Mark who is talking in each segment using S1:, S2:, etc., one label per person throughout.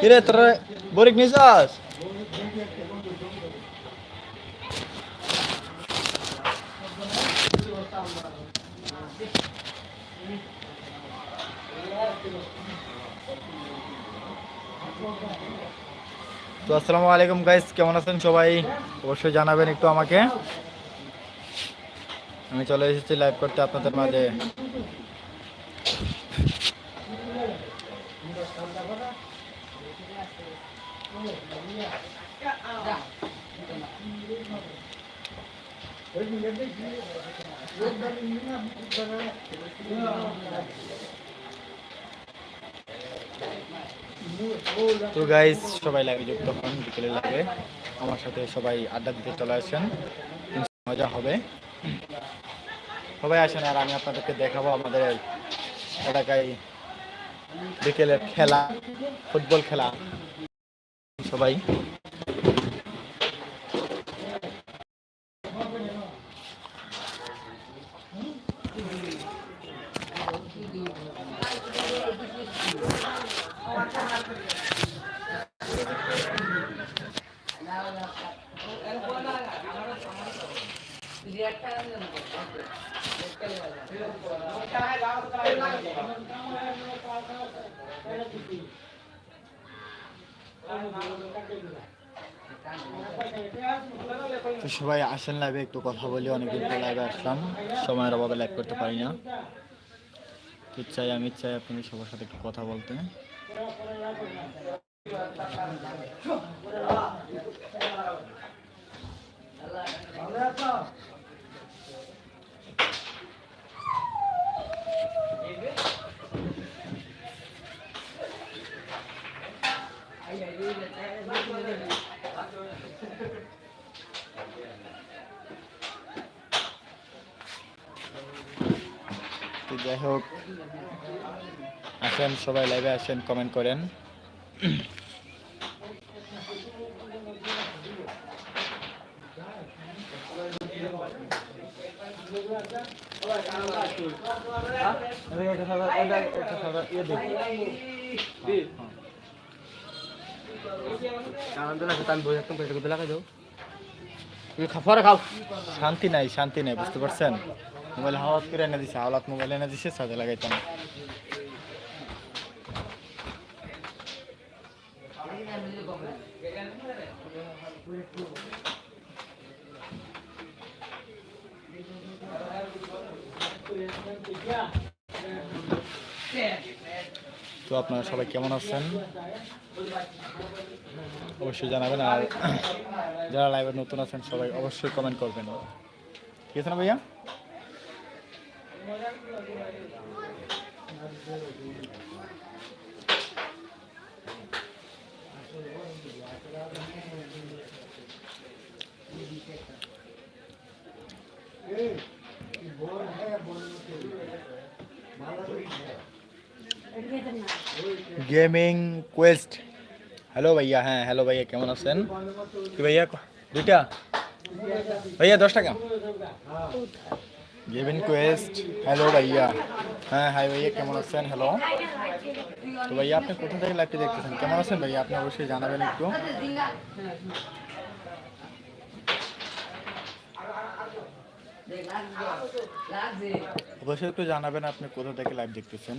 S1: কিরে তোর বরিক নিছাস তো আসসালামু আলাইকুম গাইস কেমন আছেন সবাই? অবশ্যই জানাবেন একটু আমাকে। আমি চলে এসেছি লাইভ করতে আপনাদের মাঝে। তো গাইস সবাই লাইভে যুক্ত হন, বিকেলে লাইভে আমার সাথে সবাই আড্ডা দিতে চলে আসেন। মজা হবে। সবাই আসেন আর আমি আপনাদেরকে দেখাবো আমাদের এলাকায় বিকেলের খেলা ফুটবল খেলা। সবাই। তো সবাই আসেন লাইভে একটু কথা বলি, অনেকদিন পর লাইভে আসলাম। সময়ের অভাবে লাইভ করতে পারি না। তো চাই, আমি চাই আপনি সবার সাথে একটু কথা বলতে। যাই হোক আসেন সবাই লাইভে আসেন কমেন্ট করেন। শান্তি নাই শান্তি নাই, বুঝতে পারছেন? মোবাইল হাওয়াত করে এনে দিছে, হাওলাত মোবাইল এনে দিছে, সাথে লাগাইতাম। তো আপনারা সবাই কেমন আছেন? অবশ্যই জানাবেন আর যারা লাইভে নতুন আছেন, সবাই অবশ্যই কমেন্ট করবেন। ঠিক আছে না ভাইয়া? গেমিং কোয়েস্ট হ্যালো ভাইয়া হ্যাঁ হ্যালো ভাইয়া কেমন আছেন কি ভাইয়া দুইটা ভাইয়া দশ টাকা গেমিং কোয়েস্ট হ্যালো ভাইয়া হ্যাঁ হাই ভাইয়া কেমন আছেন হ্যালো তো ভাইয়া আপনি কোথা থেকে লাইভটি দেখতেছেন কেমন আছেন ভাইয়া আপনি অবশ্যই জানাবেন একটু অবশ্যই একটু জানাবেন আপনি কোথা থেকে লাইভ দেখতেছেন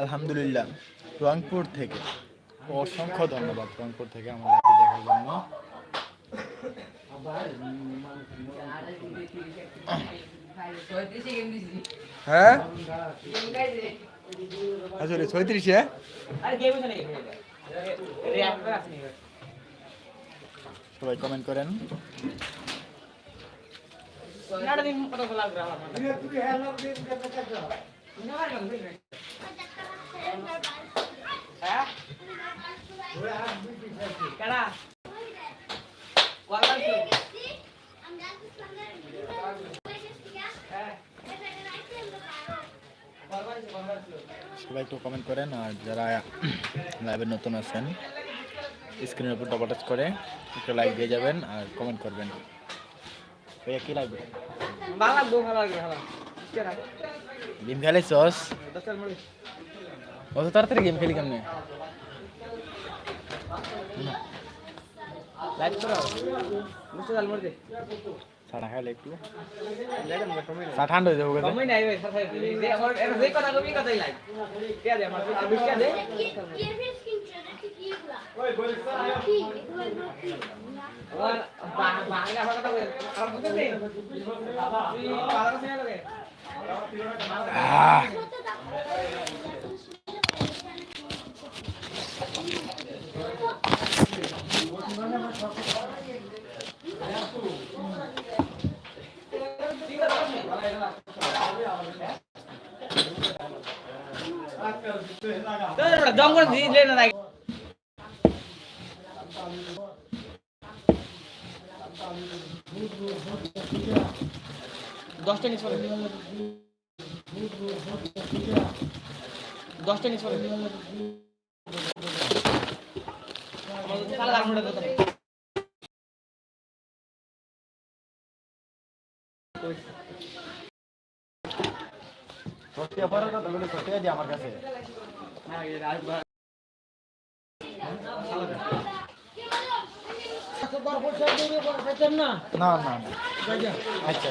S1: আলহামদুলিল্লাহ। রংপুর থেকে। অসংখ্য ধন্যবাদ রংপুর থেকে আমার দেখার জন্য। হ্যাঁ? আসলে ছয়ত্রিশে? সবাই কমেন্ট করেন। সবাই একটু কমেন্ট করেন, আর যারা লাইভে নতুন আছেন স্ক্রিনের উপর ডবল টাচ করে একটু লাইক দিয়ে যাবেন আর কমেন্ট করবেন। ভাইয়া, কি লাগবে। গেম খেলে চস অত তাড়াতাড়ি গেম খেলি কেমনে সাড়া খাইলে একটু চা ঠান্ডা হয়ে যাব কথা আহ,
S2: জঙ্গল দিলে দশটা নিচ করে দশটা নিচ
S1: দি আমার কাছে না না না। আচ্ছা।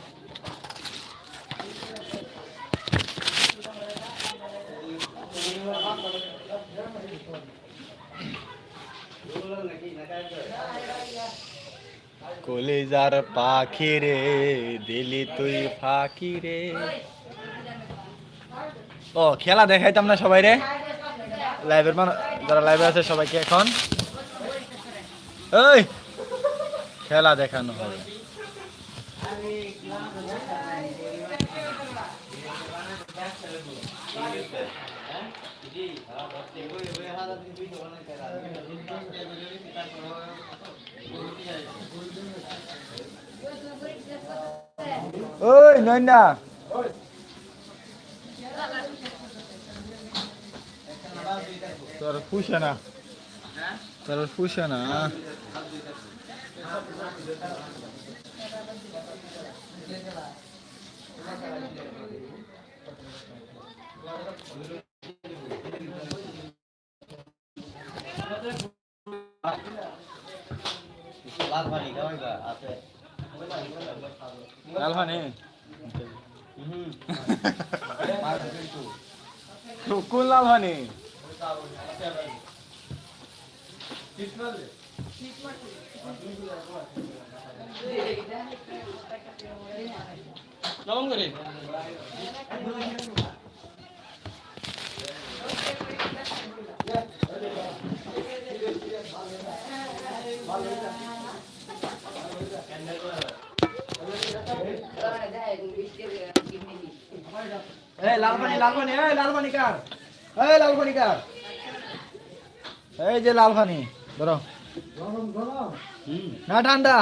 S1: কলেজার পাখি রে, দিলি তুই ফাঁকি রে। ও, খেলা দেখাইতাম না সবাই রে? লাইভের মান যারা লাইভে আছে সবাইকে এখন। ওই খেলা দেখানো হবে। ওই নয়না। তোর পুষে না। তোর পুষে না। লাল পানি কোন লাল পানি
S2: লবঙ্গ করে।
S1: এই লাল পানি লাল পানি এই লাল পানি কার? এই লাল কার? এই যে লাল পানি ধরো। না, ঠান্ডা।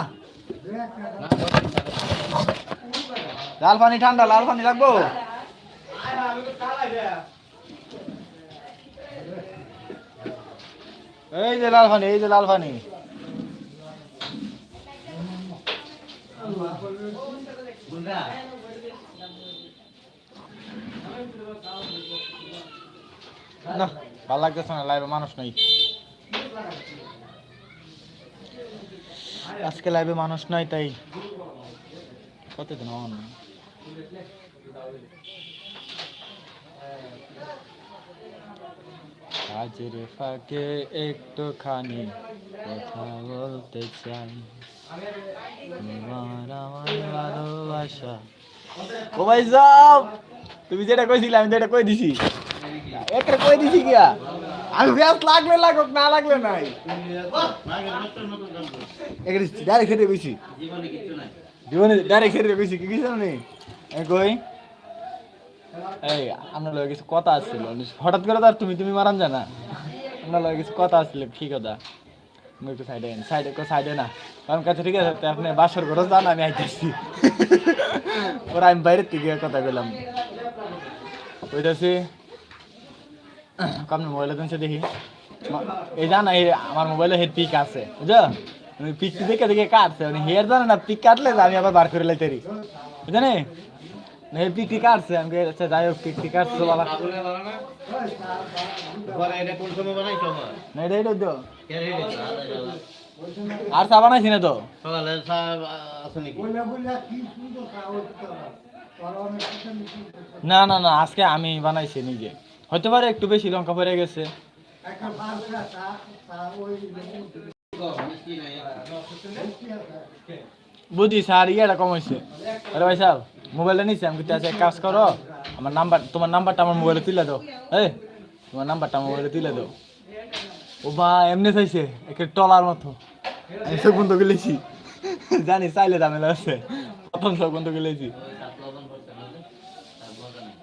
S1: লাল পানি ঠান্ডা লাল পানি এই যে লাল এই যে লাল পানি না, ভালো লাগতেছে না লাইভে মানুষ নাই। আজকে লাইভে মানুষ নাই, তাই কতদিন অন কাজের ফাঁকে একটুখানি কথা বলতে চাই। তোমার আমার ভালোবাসা। ও ভাই সাহেব, তুমি যেটা কইছিলে, আমি যেটা কই দিছি। একটা কই দিছি কিয়া আমি ব্যাস লাগলে লাগুক, না লাগলে নাই। ডাইরেক্ট খেতে কইছি। জীবনে ডাইরেক্ট খেতে কইছি, কি কিছু আমি কই? এই, আপনার লগে কিছু কথা আসছিল হঠাৎ করে তো আর তুমি তুমি মারান জানা আপনার লগে কিছু কথা আসছিল কি কথা? আমি একটু সাইডে সাইডে সাইডে না। কারণ কাছে ঠিক আছে, আপনি বাসর ঘরে যান, আমি আইতেছি। ওরা আমি বাইরের থেকে কথা বললাম ওইটাছি আপনার মোবাইলে তো দেখি। এই জানা, এই আমার মোবাইলে হেড পিক আছে, বুঝছ? আমি পিক দেখে দেখে কাটছে মানে হেয়ার জানে না, পিক কাটলে আমি আবার বার করে লাইতেরি বুঝলি না? পিক টিক কাটছে, আমি আচ্ছা যাই হোক পিক টিক কাটছে, বাবা। না আর চা বানাইছি না তো? না না না, আজকে আমি বানাইছি নিজে। হতে পারে একটু বেশি লঙ্কা পড়ে গেছে। বুঝি স্যার, ইয়েটা কম হয়েছে আরে ভাই সাহেব, মোবাইলটা নিচ্ছি আমি কিন্তু এক কাজ করো, আমার নাম্বার, তোমার নাম্বারটা আমার মোবাইলে তুলে দাও। এই, তোমার নাম্বারটা আমার মোবাইলে তুলে দাও। ও বা এমনি চাইছে, একে টলার মতো। আমি সব বন্ধ গেলেছি জানি, চাইলে ঝামেলা আছে। প্রথম সব বন্ধ গেলেছি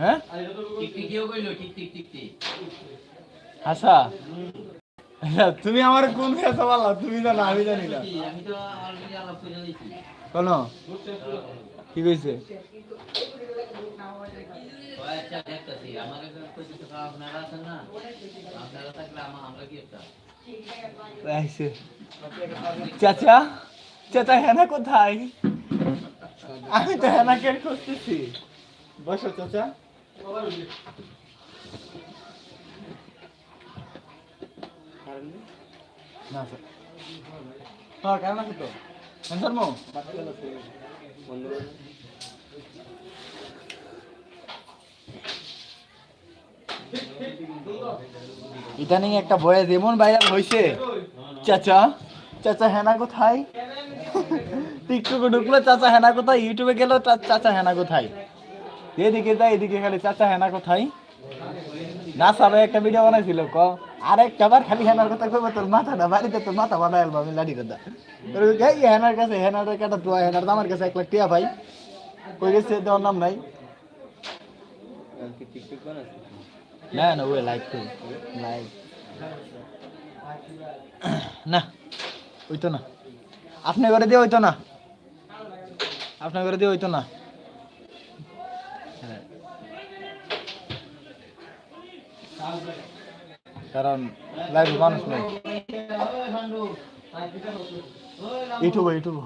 S1: হ্যাঁ?
S3: টিক টিক কি হইল টিক টিক টিক টিক
S1: আচ্ছা। তুমি আমার কোন খেতে পারলা তুমি জানো আমি জানি না।
S3: আমি তো অলরেডি আলাপ করে দিয়েছি
S1: কোন কি কইছে?
S3: আচ্ছা
S1: চাচা? চাচা হেনা কোথায়? আমি তো হেনাকে খুঁজতেছি? বসো চাচা। ইদানিং একটা বয়স এমন ভাইরাল হয়েছে চাচা চাচা হেনা কোথায়? টিকটকে ঢুকলো চাচা হেনা কোথায়? ইউটিউবে গেল চাচা হেনা কোথায়? এদিকে যাই এদিকে খালি চাচা হেনা কোথায়? না সবাই একটা ভিডিও বানাইছিল, ক? আর একটা বার খালি হেনার কথা কইবো, তোর মাথাটা বাড়িতে তোর মাথা বানাই আলবো, আমি লাঠি কথা এই হেনার কাছে, হেনার কাটা তো হেনার তো আমার কাছে এক লাখ টিয়া ভাই। কই গেছে দেওয়ার নাম নাই। না না, ওই লাইক তো লাইক না ওই তো না। আপনার ঘরে দিয়ে হইতো না। আপনার ঘরে দিয়ে হইতো না। হ্যাঁ। কারণ লাইভ মানুষ নেই। ইউটিউবে ইউটিউবে